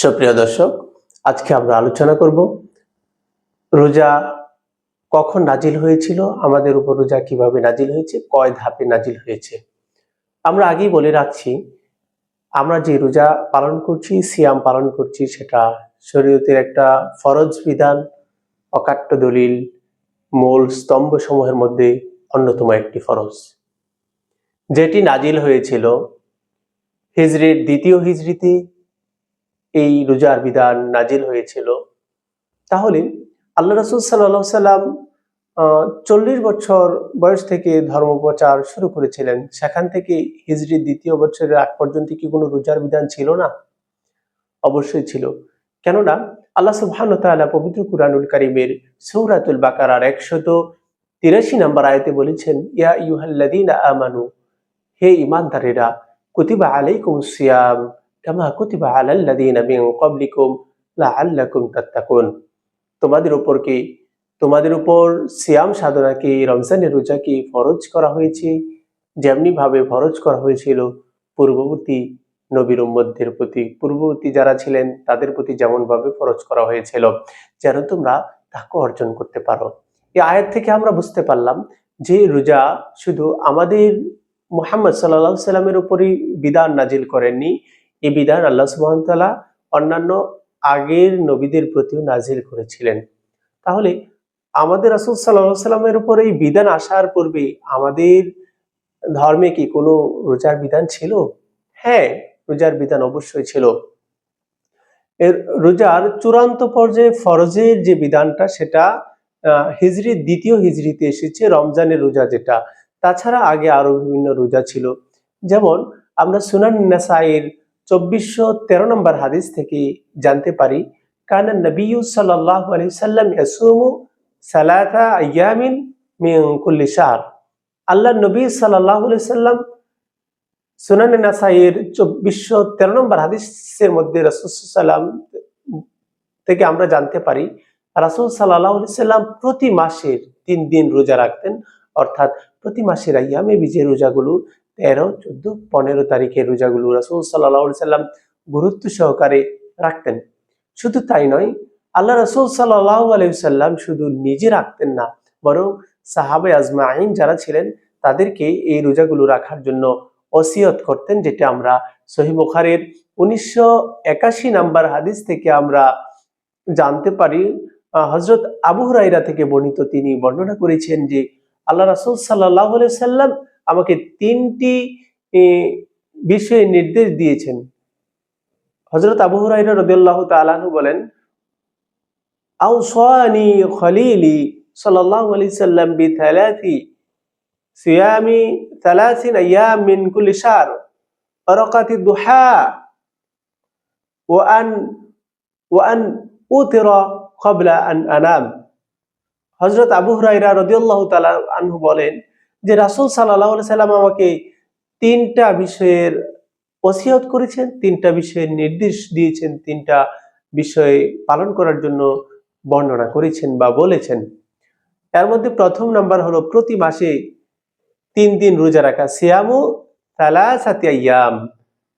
সুপ্রিয় দর্শক, আজকে আমরা আলোচনা করব রোজা কখন নাজিল হয়েছিল, আমাদের উপর রোজা কীভাবে নাজিল হয়েছে, কয় ধাপে নাজিল হয়েছে। আমরা আগেই বলে রাখছি, আমরা যে রোজা পালন করছি, সিয়াম পালন করছি, সেটা শরীয়তের একটা ফরজ বিধান, অকাট্য দলিল, মূল স্তম্ভ সমূহের মধ্যে অন্যতম একটি ফরজ। যেটি নাজিল হয়েছিল হিজরির দ্বিতীয় হিজরিতে এই রোজার বিধান নাজিল হয়েছিল। তাহলে আল্লাহ রসুল সাল্লাহ সাল্লাম চল্লিশ বছর বয়স থেকে ধর্ম প্রচার শুরু করেছিলেন। সেখান থেকে হিজরির দ্বিতীয় বছরের আগ পর্যন্ত কি কোনো রোজার বিধান ছিল না? অবশ্যই ছিল। কেননা আল্লাহ সুবহান তাআলা পবিত্র কুরআনুল কারীমের সূরাতুল বাকারার একশত তিরাশি নম্বর আয়াতে বলেছেন, ইয়া ইউহাল্লাযীনা আমানু, হে ঈমানদারেরা, কুতিবা আলাইকুম সিয়াম। তোমাদের উপর কি, তোমাদের উপর সিয়াম সাধনাকে রমজানের রোজাকে ফরজ করা হয়েছে? যেমনি ভাবে ফরজ করা হয়েছিল, পূর্ববর্তী নবীর উম্মতদের প্রতি, পূর্ববর্তী যারা ছিলেন তাদের প্রতি যেমন ভাবে ফরজ করা হয়েছিল, যেন তোমরা তাকে অর্জন করতে পারো। এই আয়ের থেকে আমরা বুঝতে পারলাম যে রোজা শুধু আমাদের মোহাম্মদ সাল্লাহ সাল্লামের উপরই বিধান নাজিল করেননি এই বিধান আল্লাহ সুবাহতাল্লাহ অন্যান্য আগের নবীদের প্রতিও নাজিল করেছিলেন। তাহলে আমাদের রাসুল সাল্লাহ সাল্লামের উপর এই বিধান আসার পূর্বে আমাদের ধর্মে কি কোনো রোজার বিধান ছিল? হ্যাঁ রোজার বিধান অবশ্যই ছিল। এর রোজার চূড়ান্ত পর্যায়ে ফরজের যে বিধানটা সেটা আহ, হিজরির দ্বিতীয় হিজরিতে এসেছে রমজানের রোজা যেটা। তাছাড়া আগে আরও বিভিন্ন রোজা ছিল। যেমন আমরা সুনান নাসাইয়ের চব্বিশশো তেরো নম্বর হাদিস থেকে জানতে পারি, কানা নবী সাল্লাম আল্লাহ নবী সাল্লাম চব্বিশশো তেরো নম্বর হাদিসের মধ্যে রসুলাম থেকে আমরা জানতে পারি, রাসুল সাল্লাহ সাল্লাম প্রতি মাসের তিন দিন রোজা রাখতেন, অর্থাৎ প্রতি মাসের আইয়ামে বিজের রোজাগুলো তেরো, চোদ্দ, পনেরো তারিখের রোজাগুলো রাসুল সাল্লাহ সাল্লাম গুরুত্ব সহকারে রাখতেন। শুধু তাই নয়, আল্লাহ রসুল সাল্লাহ আলাইসাল্লাম শুধু নিজে রাখতেন না, বরং সাহাবে আজমা আইন যারা ছিলেন, তাদেরকে এই রোজাগুলো রাখার জন্য ওসিয়ত করতেন, যেটা আমরা সহি বুখারের উনিশশো একাশি নাম্বার হাদিস থেকে আমরা জানতে পারি। হজরত আবু হুরাইরা থেকে বর্ণিত তিনি বর্ণনা করেছেন যে, আল্লাহ রাসুল সাল্লাহ সাল্লাম আমাকে তিনটি বিষয়ে নির্দেশ দিয়েছেন। হজরত আবু হরাইরা রদিয়াল্লাহ তালাহু বলেন আউসানি খলিলি সাল্লাহ আলি সাল্লাম বি থালাথি সিয়ামি থালাসিন আয়াম মিন কুলি শার অরকাতি দুহা ও আন ও আন উতির কবলা আন আনাম। হজরত আবু হরাইরা রদিয়াল্লাহ তালা আনহু বলেন যে রাসূল আলাইহি সাল্লাম আমাকে তিনটা বিষয়ের ওসিয়ত করেছেন, তিনটা বিষয়ের নির্দেশ দিয়েছেন, তিনটা বিষয় পালন করার জন্য বর্ণনা করেছেন বা বলেছেন। এর মধ্যে প্রথম নাম্বার হলো প্রতি মাসে তিন দিন রোজা রাখা, সিয়ামু সালাসাতি আইয়াম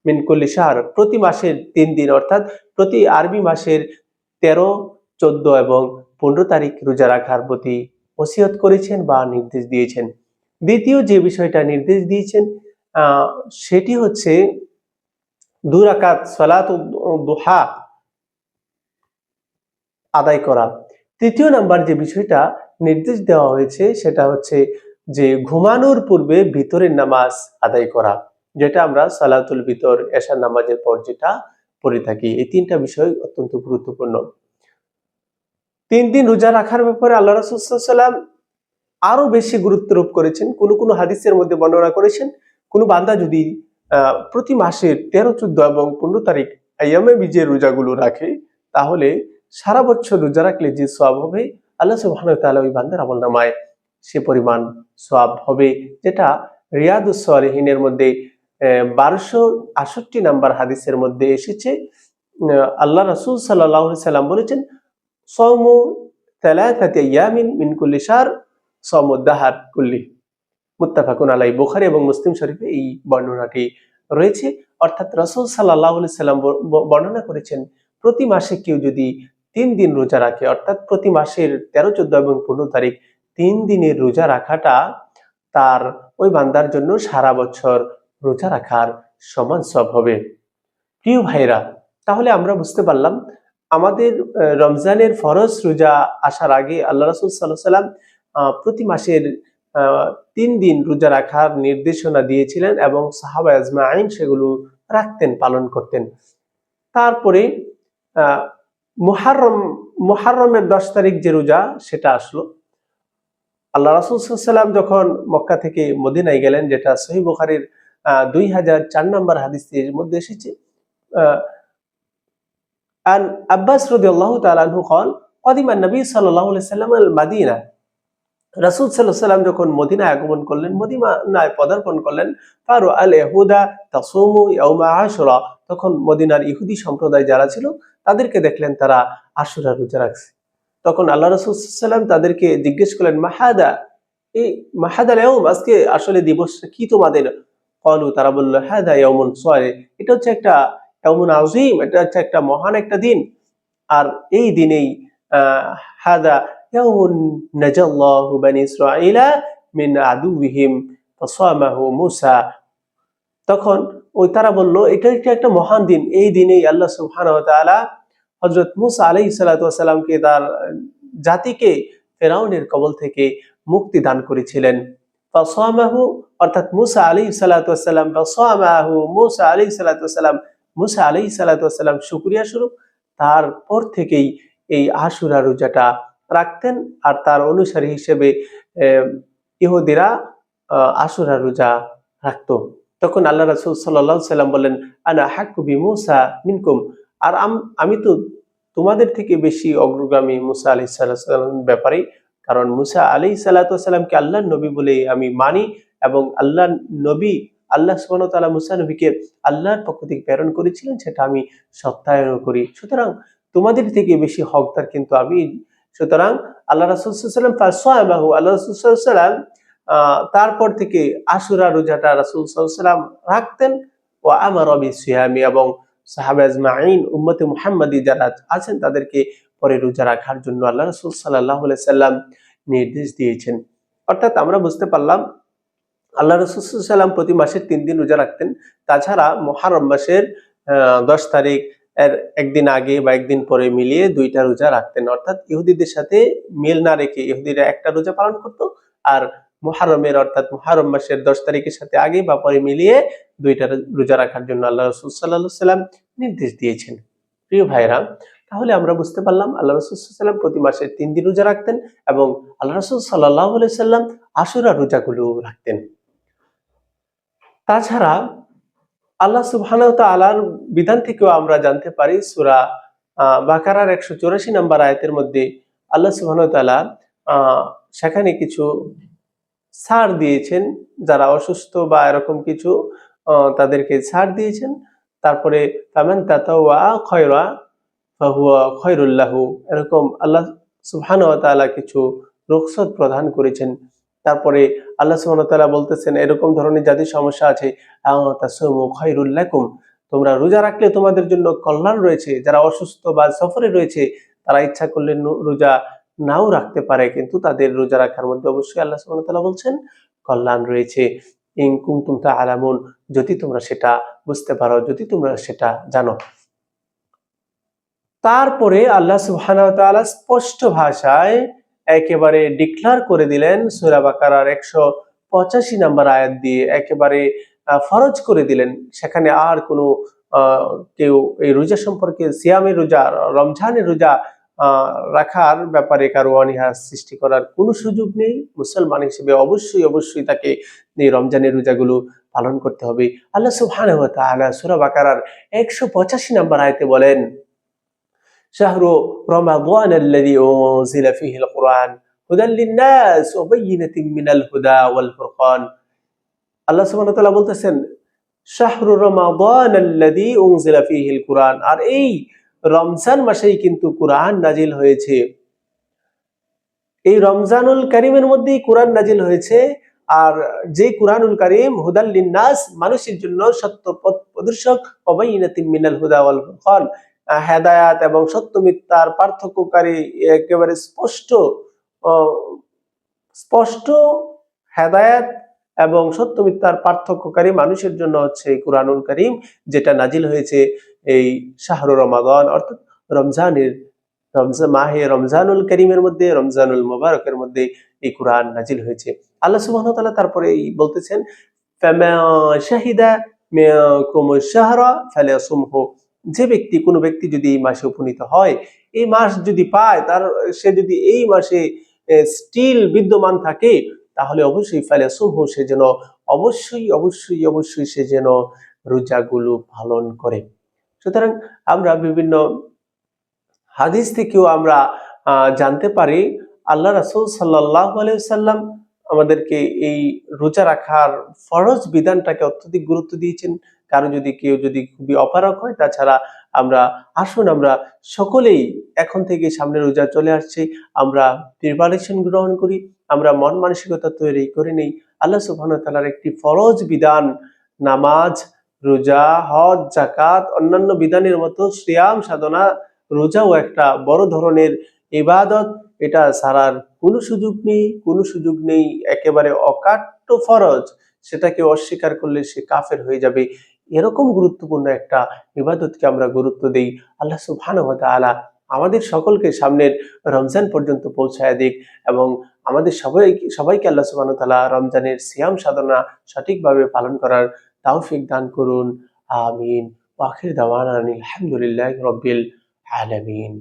মিন কুল্লি শাহর। প্রতি মাসের তিন দিন, অর্থাৎ প্রতি আরবি মাসের তেরো, চোদ্দ এবং পনেরো তারিখ রোজা রাখার প্রতি ওসিয়ত করেছেন বা নির্দেশ দিয়েছেন। দ্বিতীয় যে বিষয়টা নির্দেশ দিয়েছেন সেটি হচ্ছে দুরাকাত সলাত দুহা আদায় করা। তৃতীয় নাম্বার যে বিষয়টা নির্দেশ দেওয়া হয়েছে, সেটা হচ্ছে যে ঘুমানোর পূর্বে ভিতরের নামাজ আদায় করা, যেটা আমরা সালাতুল ভিতর এশার নামাজের পর যেটা পড়ে থাকি। এই তিনটা বিষয় অত্যন্ত গুরুত্বপূর্ণ। তিন দিন রোজা রাখার ব্যাপারে আল্লাহ রাসুসাল্লাম আরও বেশি গুরুত্বারোপ করেছেন, কোন কোন হাদিসের মধ্যে বর্ণনা করেছেন, কোন বান্দা যদি প্রতি মাসের তেরো, চোদ্দ এবং পনেরো তারিখ আইয়ামে বিজের রোজাগুলো রাখে, তাহলে সারা বছর রোজা রাখলে যে সব হবে, আল্লাহ তাআলা ওই বান্দার আমল নামায় সে পরিমাণ সব হবে, যেটা রিয়াদুসলিহিনের মধ্যে বারোশো আষট্টি নাম্বার হাদিসের মধ্যে এসেছে। আল্লাহ রাসূল আলাইহি সাল্লাম বলেছেন সৌমু তালাতাতি আইয়ামিন মিন কুল্লি। মুত্তাফাকুন আলাই বুখারী এবং মুসলিম শরীফে এই বর্ণনাটি রয়েছে। অর্থাৎ রসুল আলাইহি সাল্লাম বর্ণনা করেছেন, প্রতি মাসে কেউ যদি তিন দিন রোজা রাখে, অর্থাৎ প্রতি মাসের তেরো, চোদ্দ এবং পনেরো তারিখ তিন দিনের রোজা রাখাটা তার ওই বান্দার জন্য সারা বছর রোজা রাখার সমান সব হবে। প্রিয় ভাইরা তাহলে আমরা বুঝতে পারলাম, আমাদের রমজানের ফরজ রোজা আসার আগে আল্লাহ রসুল সাল্লাহ সাল্লাম প্রতি মাসের তিন দিন রোজা রাখার নির্দেশনা দিয়েছিলেন এবং সাহাবা আজমা আইন সেগুলো রাখতেন পালন করতেন। তারপরে আহ, মুহাররম মুহাররমের দশ তারিখ যে রোজা সেটা আসলো। আল্লাহ রাসুল সাল্লাম যখন মক্কা থেকে মদিনায় গেলেন যেটা সহি বুখারির দুই হাজার চার নম্বর হাদিসের মধ্যে এসেছে আব্বাস রদি আল্লাহ তালু কল কদিমান নবী সাল্লাহ সাল্লাম আল মাদিনা রাসুল সাল্লাহ সাল্লাম যখন মদিনায় আগমন করলেন, মদিনায় পদার্পণ করলেন ফারু আল এহুদা তাসুমু ইয়াউমা আশুরা, তখন মদিনার ইহুদি সম্প্রদায় যারা ছিল, তাদেরকে দেখলেন তারা আশুরা রোজা রাখছে। তখন আল্লাহ রসুল সাল্লাম তাদেরকে জিজ্ঞেস করলেন, মাহাদা, এই মাহাদা ইয়াউম, আজকে আসলে দিবস কি তোমাদের? কলু তারা বলল হ্যাঁ দা ইয়াউমুন সয় এটা হচ্ছে একটা এমন আজিম এটা হচ্ছে একটা মহান একটা দিন। আর এই দিনেই হাদা মিন মূসা তখন ওই তারা বলল, এটা একটা মহান দিন? এই দিনেই আল্লাহ সুবহানাহু ওয়া মূসা আলাইহিস সালাতু তার জাতিকে ফেরাউনের কবল থেকে মুক্তি দান করেছিলেন। ফাসামাহু অর্থাৎ মুসা আলাইহিস সালাতু ওয়াস ফাসামাহু মুসা আলাইহিস সালাতু ওয়াস মুসা আলাইহিস সালাতু ওয়াস সালাম শুকরিয়া স্বরূপ, তারপর থেকেই এই আশুরা রোজাটা রাখতেন আর তার অনুসারী হিসেবে ইহুদিরা আশুরা রোজা রাখতো। তখন আল্লাহ রাসূল সাল্লাল্লাহু সাল্লাম বললেন, আনা হাক্কু বি মুসা মিনকুম? আর আম- তো তোমাদের থেকে বেশি অগ্রগামী মুসা আলাইহিস সালাম ব্যাপারে কারণ মুসা আলাইহিস সালাতু সাল্লামকে আল্লাহর নবী বলে আমি মানি এবং আল্লাহ নবী, আল্লাহ সুবহানাহু ওয়া তাআলা মুসা নবীকে আল্লাহর পক্ষ থেকে প্রেরণ করেছিলেন, সেটা আমি সত্যায়ন করি। সুতরাং তোমাদের থেকে বেশি হকদার কিন্তু আমি সুতরাং আল্লাহ রাসূল সাল্লাম ফাসামাহু আল্লাহ রাসূল সাল্লাম তারপর থেকে আশুরা রোজাটা রাসূল সাল্লাম রাখতেন। ও আমার রবি সিয়ামি এবং সাহাবা আজমাইন উম্মতে মুহাম্মাদি যারা আছেন তাদেরকে পরে রোজা রাখার জন্য আল্লাহ রসুল আলাইহি সাল্লাম নির্দেশ দিয়েছেন। অর্থাৎ আমরা বুঝতে পারলাম, আল্লাহ রসুল সাল্লাম প্রতি মাসের তিন দিন রোজা রাখতেন। তাছাড়া মহারম মাসের দশ তারিখ এর একদিন আগে বা একদিন পরে মিলিয়ে দুইটা রোজা রাখতেন। অর্থাৎ ইহুদিদের সাথে মিল না রেখে ইহুদিরা একটা রোজা পালন করত আর মহারমের অর্থাৎ মহারম মাসের দশ তারিখের সাথে আগে বা পরে মিলিয়ে দুইটা রোজা রাখার জন্য আল্লাহ রসুল সাল্লাহ সাল্লাম নির্দেশ দিয়েছেন। প্রিয় ভাইরা তাহলে আমরা বুঝতে পারলাম আল্লাহ রসুল সাল্লাম প্রতি মাসে তিন দিন রোজা রাখতেন এবং আল্লাহ রসুল সাল্লাহ সাল্লাম আশুরা রোজাগুলো রাখতেন। তাছাড়া আল্লাহ সুবহানাহু তাআলার বিধান থেকেও আমরা জানতে পারি সুরা বাকারার একশো চৌরাশি নম্বর আয়তের মধ্যে আল্লাহ সুবহানাহু তাআলা সেখানে কিছু ছাড় দিয়েছেন যারা অসুস্থ বা এরকম কিছু তাদেরকে ছাড় দিয়েছেন। তারপরে ফামান তাতাওয়া খয়রা ফাহুয়া খয়রুল্লাহু এরকম আল্লাহ সুবহানাহু ওয়া তাআলা কিছু রুখসত প্রদান করেছেন। তারপরে আল্লাহ সুবহানাহু বলতেছেন, এরকম ধরনের যাদের সমস্যা আছে তোমরা রোজা রাখলে তোমাদের জন্য কল্যাণ রয়েছে, যারা অসুস্থ বা সফরে রয়েছে, তারা ইচ্ছা করলে রোজা নাও রাখতে পারে, কিন্তু তাদের রোজা রাখার মধ্যে অবশ্যই আল্লাহ সুবহানাহু বলছেন, কল্যাণ রয়েছে। ইন কুনতুম তাআলামুন, যদি তোমরা সেটা বুঝতে পারো, যদি তোমরা সেটা জানো। তারপরে আল্লাহ সুবহানাহু স্পষ্ট ভাষায় একেবারে ডিক্লার করে দিলেন সূরা একশো পঁচাশি নাম্বার আয়াত দিয়ে, একেবারে ফরজ করে দিলেন। সেখানে আর কোনো কেউ এই রোজা সম্পর্কে, সিয়ামের রোজা, রমজানের রোজা রাখার ব্যাপারে কারও অনীহা সৃষ্টি করার কোনো সুযোগ নেই। মুসলমান হিসেবে অবশ্যই অবশ্যই তাকে এই রমজানের রোজাগুলো পালন করতে হবে। আল্লাহ তাআলা সূরা বাকারার একশো পঁচাশি নাম্বার আয়তে বলেন شهر رمضان الذي أنزل فيه القرآن هدى للناس وبينة من الهدى والفرقان আল্লাহ সুবহানাহু ওয়া তাআলা বলতেছেন শাহরু রমাদান আল্লাযী উনজিলা ফীহিল কুরআন আর এই রমজান মাসেই কিন্তু কুরআন নাজিল হয়েছে এই রমজানুল কারীমের মধ্যেই কুরআন নাজিল হয়েছে আর যে কুরআনুল কারীম হুদাল লিন্নাস মানুষের জন্য সত্য পথ প্রদর্শক ওবাইনাতিম মিনাল হুদা ওয়াল ফুরকান আহ, হেদায়াত এবং সত্য মিথ্যার পার্থক্যকারী একেবারে স্পষ্ট স্পষ্ট হেদায়াত এবং সত্য মিথ্যার পার্থক্যকারী মানুষের জন্য হচ্ছে এই কুরআনুল করিম, যেটা নাজিল হয়েছে এই শাহরু রমাদান, অর্থাৎ রমজানের রমজান মাহে রমজানুল করিমের মধ্যে, রমজানুল মোবারকের মধ্যে এই কোরআন নাজিল হয়েছে। আল্লাহ সুবহান তাআলা তারপরে বলতেছেন শাহিদা শাহরা ফালিয়াসুমহু। যে ব্যক্তি, কোনো ব্যক্তি যদি এই মাসে উপনীত হয়, এই মাস যদি পায়, তার, সে যদি এই মাসে স্টিল বিদ্যমান থাকে, তাহলে অবশ্যই ফালিয়াসুমহু সে যেন, অবশ্যই অবশ্যই অবশ্যই সে যেন রোজাগুলো পালন করে। সুতরাং আমরা বিভিন্ন হাদিস থেকেও আমরা জানতে পারি, আল্লাহ রাসূল সাল্লাহ সাল্লাম আমাদেরকে এই রোজা রাখার ফরজ বিধানটাকে অত্যধিক গুরুত্ব দিয়েছেন। কারও যদি কেউ যদি খুবই অপারক হয়, তাছাড়া আমরা আসুন, আমরা সকলেই এখন থেকে সামনে রোজা চলে আসছে, আমরা প্রিপারেশন গ্রহণ করি, আমরা মন মানসিকতা তৈরি করে নেই। আল্লাহ সুবহানাহু ওয়া তাআলার একটি ফরজ বিধান, নামাজ, রোজা, হজ জাকাত অন্যান্য বিধানের মতো সিয়াম, সাধনা, রোজাও একটা বড় ধরনের ইবাদত। এটা সারার কোনো সুযোগ নেই, কোনো সুযোগ নেই, একেবারে অকাট্য ফরজ। সেটাকে অস্বীকার করলে সে কাফের হয়ে যাবে। এরকম গুরুত্বপূর্ণ একটা ইবাদতকে আমরা গুরুত্ব দিই। আল্লাহ সুবহানাহু ওয়া তাআলা আমাদের সকলকে সামনের রমজান পর্যন্ত পৌঁছায় দিক এবং আমাদের সবাই সবাইকে আল্লাহ সুবহানাহু তাআলা রমজানের সিয়াম সাধনা সঠিকভাবে পালন করার তাওফিক দান করুন। আমিন। আখির দাওয়ানা রব্বিল রাব্বিল আলামিন।